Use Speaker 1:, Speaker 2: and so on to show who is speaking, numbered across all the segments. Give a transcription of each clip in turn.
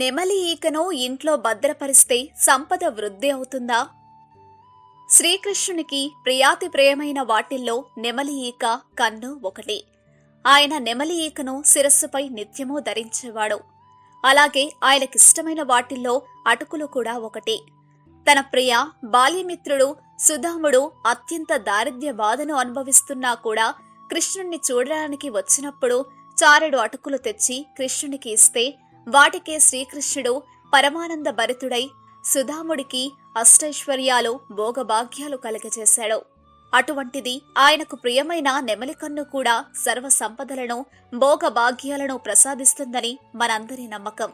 Speaker 1: నెమలి ఈకను ఇంట్లో భద్రపరిస్తే సంపద వృద్ధి అవుతుందా? శ్రీకృష్ణునికి ప్రియాతి ప్రియమైన వాటిల్లో నెమలి ఈక కన్ను ఒకటి. ఆయన నెమలి ఈకను శిరస్సుపై నిత్యము ధరించేవాడు. అలాగే ఆయనకిష్టమైన వాటిల్లో అటుకులు కూడా ఒకటి. తన ప్రియ బాల్యమిత్రుడు సుధాముడు అత్యంత దారిద్ర్య బాధను అనుభవిస్తున్నా కూడా కృష్ణుణ్ణి చూడడానికి వచ్చినప్పుడు చారెడు అటుకులు తెచ్చి కృష్ణునికి ఇస్తే వాటికే శ్రీకృష్ణుడు పరమానంద భరితుడై సుధాముడికి అష్టైశ్వర్యాలు భోగభాగ్యాలు కలగజేశాడు. అటువంటిది ఆయనకు ప్రియమైన నెమలికన్ను కూడా సర్వ సంపదలను భోగభాగ్యాలను ప్రసాదిస్తుందని మనందరి నమ్మకం.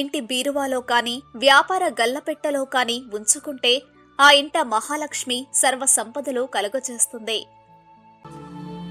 Speaker 1: ఇంటి బీరువాలో కాని వ్యాపార గల్లపెట్టలో కాని ఉంచుకుంటే ఆ ఇంట మహాలక్ష్మి సర్వ సంపదలు కలుగజేస్తుంది.